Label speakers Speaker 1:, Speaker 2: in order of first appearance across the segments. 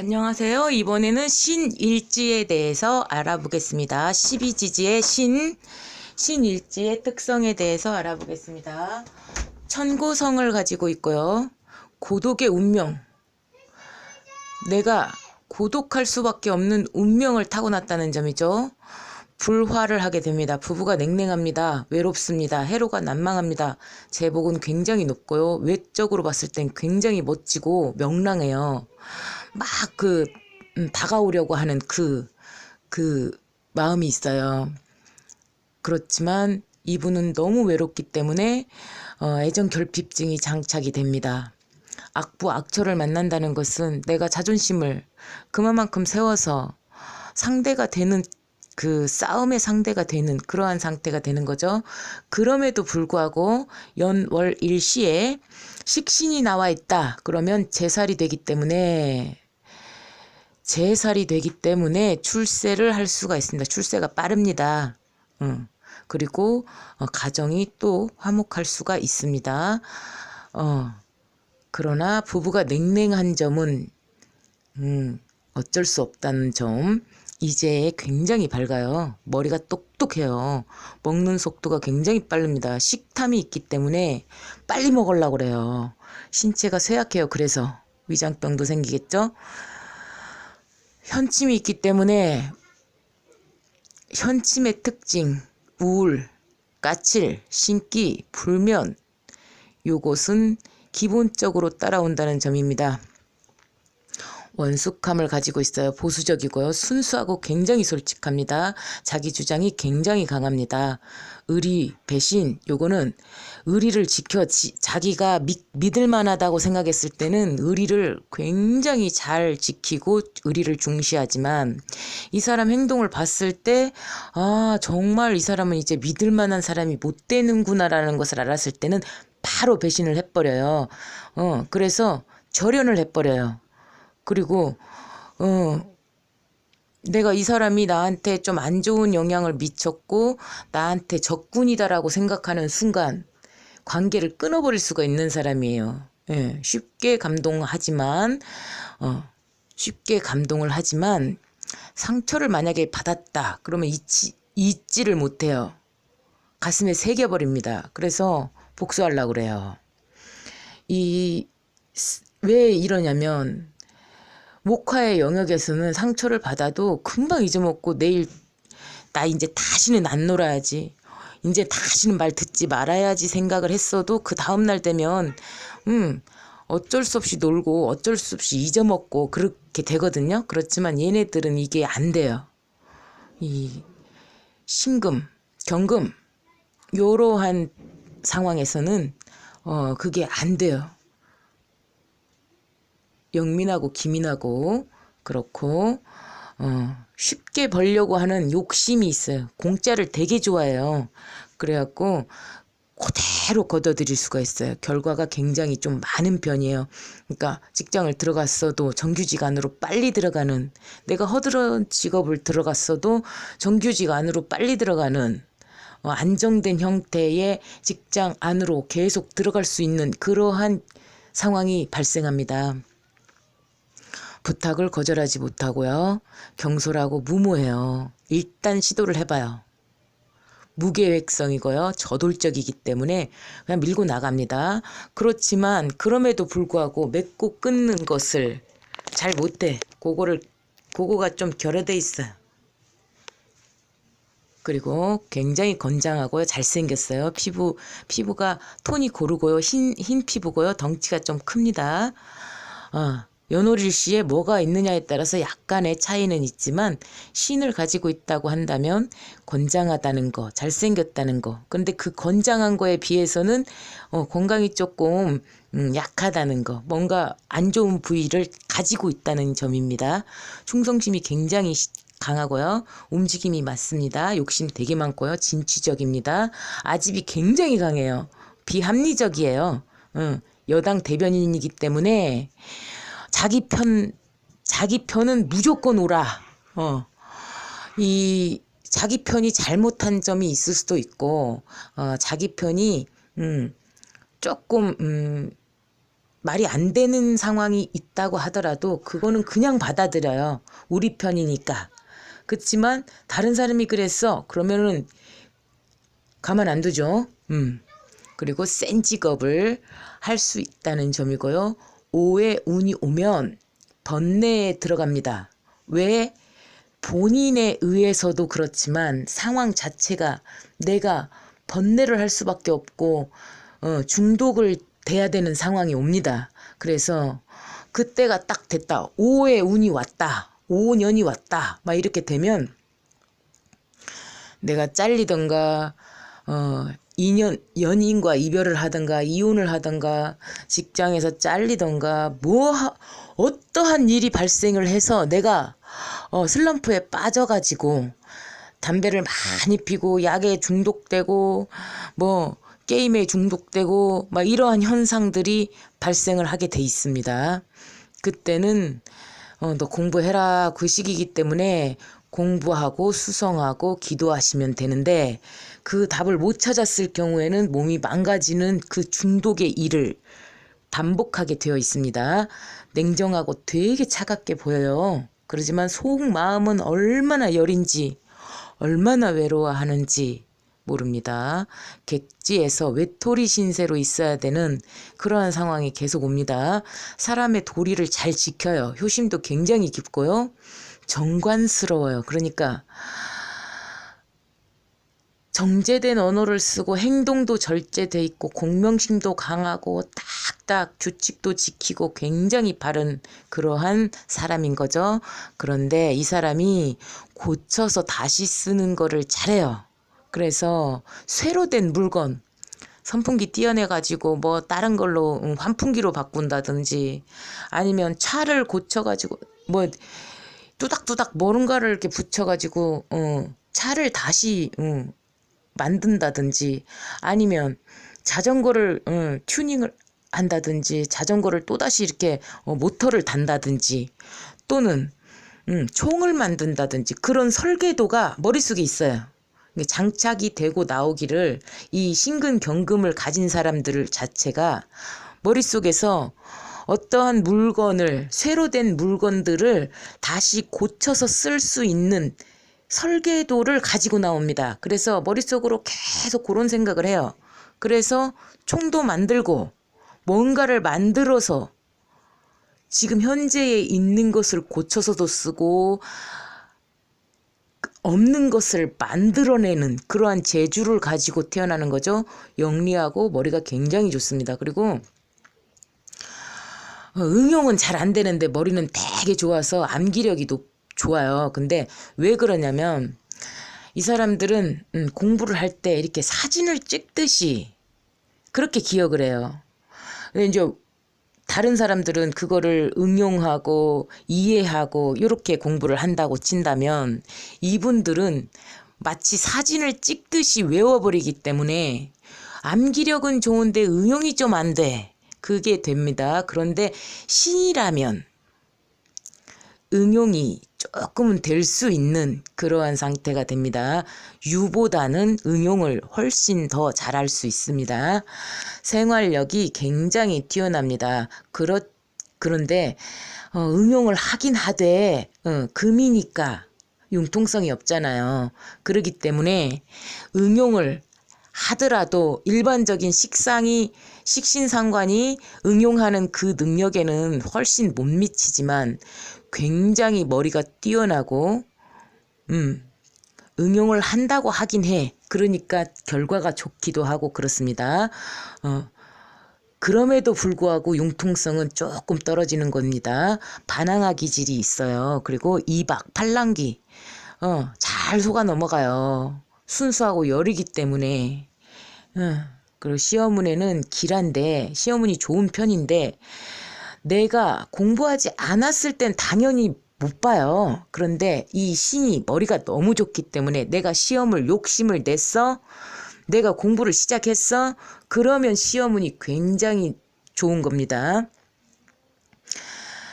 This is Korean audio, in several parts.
Speaker 1: 안녕하세요. 이번에는 신일지에 대해서 알아보겠습니다. 12지지의 신, 신일지의 특성에 대해서 알아보겠습니다. 천고성을 가지고 있고요. 고독의 운명. 내가 고독할 수밖에 없는 운명을 타고났다는 점이죠. 불화를 하게 됩니다. 부부가 냉랭합니다. 외롭습니다. 해로가 난망합니다. 제복은 굉장히 높고요. 외적으로 봤을 땐 굉장히 멋지고 명랑해요. 막 그 다가오려고 하는 그, 그 마음이 있어요. 그렇지만 이분은 너무 외롭기 때문에 어, 애정 결핍증이 장착이 됩니다. 악부 악처를 만난다는 것은 내가 자존심을 그만큼 세워서 상대가 되는 그 싸움의 상대가 되는 그러한 상태가 되는 거죠. 그럼에도 불구하고 연월 일시에 식신이 나와 있다. 그러면 제살이 되기 때문에 제살이 되기 때문에 출세를 할 수가 있습니다. 출세가 빠릅니다. 음. 그리고 어, 가정이 또 화목할 수가 있습니다. 어, 그러나 부부가 냉랭한 점은 음, 어쩔 수 없다는 점. 이제 굉장히 밝아요. 머리가 똑똑해요. 먹는 속도가 굉장히 빠릅니다. 식탐이 있기 때문에 빨리 먹으려고 그래요. 신체가 쇠약해요. 그래서 위장병도 생기겠죠? 현침이 있기 때문에 현침의 특징, 우울, 까칠, 신기, 불면 요것은 기본적으로 따라온다는 점입니다. 원숙함을 가지고 있어요. 보수적이고요. 순수하고 굉장히 솔직합니다. 자기 주장이 굉장히 강합니다. 의리, 배신, 요거는 의리를 지켜 지, 자기가 미, 믿을 만하다고 생각했을 때는 의리를 굉장히 잘 지키고 의리를 중시하지만 이 사람 행동을 봤을 때 아, 정말 이 사람은 이제 믿을 만한 사람이 못 되는구나라는 것을 알았을 때는 바로 배신을 해버려요. 어, 그래서 절연을 해버려요. 그리고 어 내가 이 사람이 나한테 좀 안 좋은 영향을 미쳤고 나한테 적군이다라고 생각하는 순간 관계를 끊어버릴 수가 있는 사람이에요. 예, 쉽게 감동하지만 어, 쉽게 감동을 하지만 상처를 만약에 받았다 그러면 잊지 잊지를 못해요. 가슴에 새겨버립니다. 그래서 복수하려고 그래요. 이 왜 이러냐면 목화의 영역에서는 상처를 받아도 금방 잊어먹고 내일 나 이제 다시는 안 놀아야지. 이제 다시는 말 듣지 말아야지 생각을 했어도 그 다음날 되면 음 어쩔 수 없이 놀고 어쩔 수 없이 잊어먹고 그렇게 되거든요. 그렇지만 얘네들은 이게 안 돼요. 이 심금, 경금 요러한 상황에서는 어 그게 안 돼요. 영민하고 기민하고 그렇고 어, 쉽게 벌려고 하는 욕심이 있어요. 공짜를 되게 좋아해요. 그래갖고 그대로 걷어들일 수가 있어요. 결과가 굉장히 좀 많은 편이에요. 그러니까 직장을 들어갔어도 정규직 안으로 빨리 들어가는 내가 허드런 직업을 들어갔어도 정규직 안으로 빨리 들어가는 어, 안정된 형태의 직장 안으로 계속 들어갈 수 있는 그러한 상황이 발생합니다. 부탁을 거절하지 못하고요. 경솔하고 무모해요. 일단 시도를 해봐요. 무계획성이고요. 저돌적이기 때문에 그냥 밀고 나갑니다. 그렇지만 그럼에도 불구하고 맺고 끊는 것을 잘 못해. 그거를 그거가 좀 결여돼 있어요. 그리고 굉장히 건장하고요. 잘생겼어요. 피부, 피부가 톤이 고르고요. 흰, 흰 피부고요. 덩치가 좀 큽니다. 어, 연호릴 씨에 뭐가 있느냐에 따라서 약간의 차이는 있지만 신을 가지고 있다고 한다면 건장하다는 거, 잘생겼다는 거. 근데 그 건장한 거에 비해서는 어, 건강이 조금 음, 약하다는 거, 뭔가 안 좋은 부위를 가지고 있다는 점입니다. 충성심이 굉장히 강하고요. 움직임이 맞습니다. 욕심 되게 많고요. 진취적입니다. 아집이 굉장히 강해요. 비합리적이에요. 응, 여당 대변인이기 때문에 자기 편 자기 편은 무조건 오라. 어. 이 자기 편이 잘못한 점이 있을 수도 있고 어, 자기 편이 음, 조금 음, 말이 안 되는 상황이 있다고 하더라도 그거는 그냥 받아들여요. 우리 편이니까. 그렇지만 다른 사람이 그랬어. 그러면은 가만 안 두죠. 음. 그리고 센 직업을 할 수 있다는 점이고요. 오에 운이 오면 번뇌에 들어갑니다. 왜? 본인에 의해서도 그렇지만 상황 자체가 내가 번뇌를 할 수밖에 없고 어, 중독을 돼야 되는 상황이 옵니다. 그래서 그때가 딱 됐다. 5의 운이 왔다. 5년이 왔다. 막 이렇게 되면 내가 잘리던가 어, 인연 연인과 이별을 하던가 이혼을 하던가 직장에서 잘리던가 뭐 하- 어떠한 일이 발생을 해서 내가 어, 슬럼프에 빠져가지고 담배를 많이 피고 약에 중독되고 뭐 게임에 중독되고 막 이러한 현상들이 발생을 하게 돼 있습니다. 그때는 어, 너 공부해라 그 시기이기 때문에 공부하고 수성하고 기도하시면 되는데 그 답을 못 찾았을 경우에는 몸이 망가지는 그 중독의 일을 반복하게 되어 있습니다. 냉정하고 되게 차갑게 보여요. 그러지만 속 마음은 얼마나 여린지 얼마나 외로워하는지 모릅니다. 객지에서 외톨이 신세로 있어야 되는 그러한 상황이 계속 옵니다. 사람의 도리를 잘 지켜요. 효심도 굉장히 깊고요. 정관스러워요. 그러니까 정제된 언어를 쓰고 행동도 절제돼 있고 공명심도 강하고 딱딱 규칙도 지키고 굉장히 바른 그러한 사람인 거죠. 그런데 이 사람이 고쳐서 다시 쓰는 거를 잘해요. 그래서 쇠로 된 물건 선풍기 띄어내 가지고 뭐 다른 걸로 음, 환풍기로 바꾼다든지 아니면 차를 고쳐 가지고 뭐 뚜닥뚜닥 뭔가를 이렇게 붙여 가지고 어, 차를 다시 음, 만든다든지 아니면 자전거를 어, 튜닝을 한다든지 자전거를 또다시 이렇게 어, 모터를 단다든지 또는 음, 총을 만든다든지 그런 설계도가 머릿속에 있어요. 장착이 되고 나오기를 이 신근경금을 가진 사람들 자체가 머릿속에서 어떠한 물건을 쇠로 된 물건들을 다시 고쳐서 쓸 수 있는 설계도를 가지고 나옵니다. 그래서 머릿속으로 계속 그런 생각을 해요. 그래서 총도 만들고 뭔가를 만들어서 지금 현재에 있는 것을 고쳐서도 쓰고 없는 것을 만들어내는 그러한 재주를 가지고 태어나는 거죠. 영리하고 머리가 굉장히 좋습니다. 그리고 어, 응용은 잘 안 되는데 머리는 되게 좋아서 암기력이 높, 좋아요. 근데 왜 그러냐면 이 사람들은 음, 공부를 할 때 이렇게 사진을 찍듯이 그렇게 기억을 해요. 근데 이제 다른 사람들은 그거를 응용하고 이해하고 이렇게 공부를 한다고 친다면 이분들은 마치 사진을 찍듯이 외워버리기 때문에 암기력은 좋은데 응용이 좀 안 돼. 그게 됩니다. 그런데 신이라면 응용이 조금은 될 수 있는 그러한 상태가 됩니다. 유보다는 응용을 훨씬 더 잘할 수 있습니다. 생활력이 굉장히 뛰어납니다. 그렇, 그런데 어, 응용을 하긴 하되 어, 금이니까 융통성이 없잖아요. 그러기 때문에 응용을 하더라도 일반적인 식상이 식신상관이 응용하는 그 능력에는 훨씬 못 미치지만 굉장히 머리가 뛰어나고 음 응용을 한다고 하긴 해. 그러니까 결과가 좋기도 하고 그렇습니다. 어 그럼에도 불구하고 융통성은 조금 떨어지는 겁니다. 반항아 기질이 있어요. 그리고 이박, 팔랑기, 어, 잘 속아 넘어가요. 순수하고 열이기 때문에. 어, 그리고 시어문에는 길한데, 시어문이 좋은 편인데, 내가 공부하지 않았을 땐 당연히 못 봐요. 그런데 이 신이 머리가 너무 좋기 때문에 내가 시험을 욕심을 냈어. 내가 공부를 시작했어. 그러면 시험운이 굉장히 좋은 겁니다.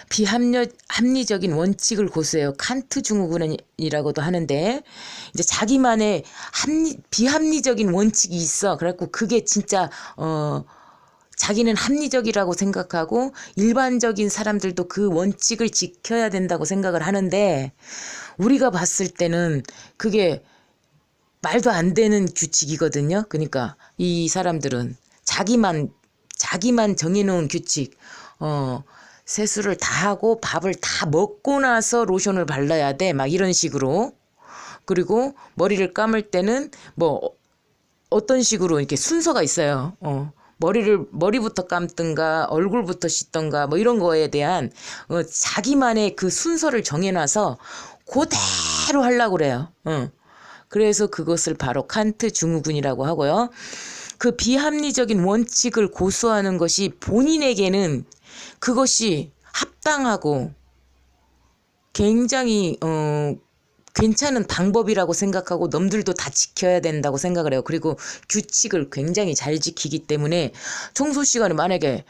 Speaker 1: 비합리 합리적인 원칙을 고수해요. 칸트 증후군이라고도 하는데 이제 자기만의 합리 비합리적인 원칙이 있어. 그래갖고 그게 진짜 어 자기는 합리적이라고 생각하고 일반적인 사람들도 그 원칙을 지켜야 된다고 생각을 하는데 우리가 봤을 때는 그게 말도 안 되는 규칙이거든요. 그러니까 이 사람들은 자기만 자기만 정해놓은 규칙, 어 세수를 다 하고 밥을 다 먹고 나서 로션을 발라야 돼. 막 이런 식으로. 그리고 머리를 감을 때는 뭐 어떤 식으로 이렇게 순서가 있어요. 어. 머리를 머리부터 감든가 얼굴부터 씻던가 뭐 이런 거에 대한 어, 자기만의 그 순서를 정해놔서 그대로 하려고 그래요. 어. 그래서 그것을 바로 칸트 증후군이라고 하고요. 그 비합리적인 원칙을 고수하는 것이 본인에게는 그것이 합당하고 굉장히 어 괜찮은 방법이라고 생각하고 남들도 다 지켜야 된다고 생각을 해요. 그리고 규칙을 굉장히 잘 지키기 때문에 청소 시간에 만약에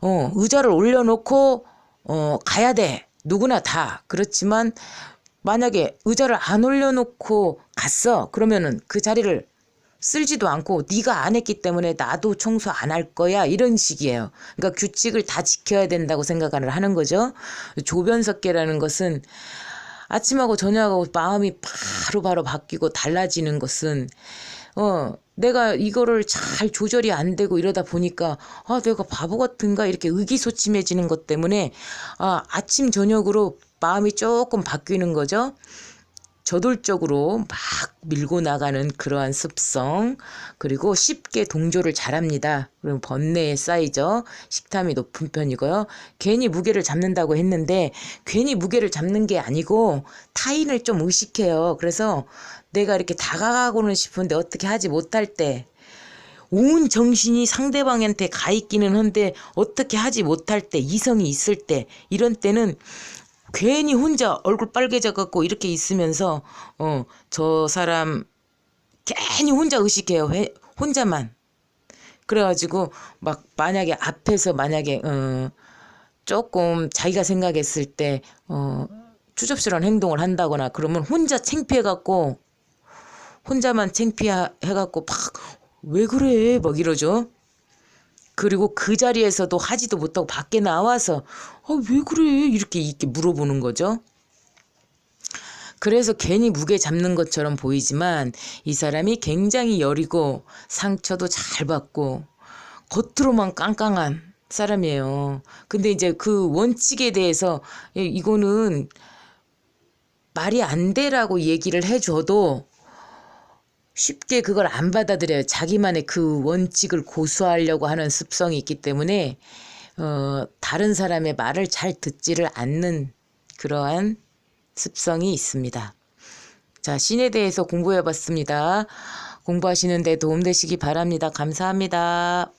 Speaker 1: 어 의자를 올려놓고 어 가야 돼. 누구나 다. 그렇지만 만약에 의자를 안 올려놓고 갔어. 그러면은 그 자리를 쓸지도 않고 네가 안 했기 때문에 나도 청소 안 할 거야 이런 식이에요. 그러니까 규칙을 다 지켜야 된다고 생각을 하는 거죠. 조변석계라는 것은 아침하고 저녁하고 마음이 바로바로 바뀌고 달라지는 것은 어 내가 이거를 잘 조절이 안 되고 이러다 보니까 아 내가 바보 같은가 이렇게 의기소침해지는 것 때문에 아 아침 저녁으로 마음이 조금 바뀌는 거죠. 저돌적으로 막 밀고 나가는 그러한 습성 그리고 쉽게 동조를 잘합니다. 그리고 번뇌에 쌓이죠. 식탐이 높은 편이고요. 괜히 무게를 잡는다고 했는데 괜히 무게를 잡는 게 아니고 타인을 좀 의식해요. 그래서 내가 이렇게 다가가고는 싶은데 어떻게 하지 못할 때온 정신이 상대방한테 가 있기는 한데 어떻게 하지 못할 때 이성이 있을 때 이런 때는 괜히 혼자 얼굴 빨개져 갖고 이렇게 있으면서 어 저 사람 괜히 혼자 의식해요. 회- 혼자만. 그래가지고 막 만약에 앞에서 만약에 어 조금 자기가 생각했을 때 어 추접스러운 행동을 한다거나 그러면 혼자 창피해 갖고 혼자만 창피해 갖고 막 왜 그래? 막 이러죠. 그리고 그 자리에서도 하지도 못하고 밖에 나와서 아, 왜 그래 이렇게 이렇게 물어보는 거죠. 그래서 괜히 무게 잡는 것처럼 보이지만 이 사람이 굉장히 여리고 상처도 잘 받고 겉으로만 깡깡한 사람이에요. 근데 이제 그 원칙에 대해서 이- 이거는 말이 안 돼라고 얘기를 해줘도 쉽게 그걸 안 받아들여요. 자기만의 그 원칙을 고수하려고 하는 습성이 있기 때문에 어, 다른 사람의 말을 잘 듣지를 않는 그러한 습성이 있습니다. 자, 신에 대해서 공부해 봤습니다. 공부하시는데 도움되시기 바랍니다. 감사합니다.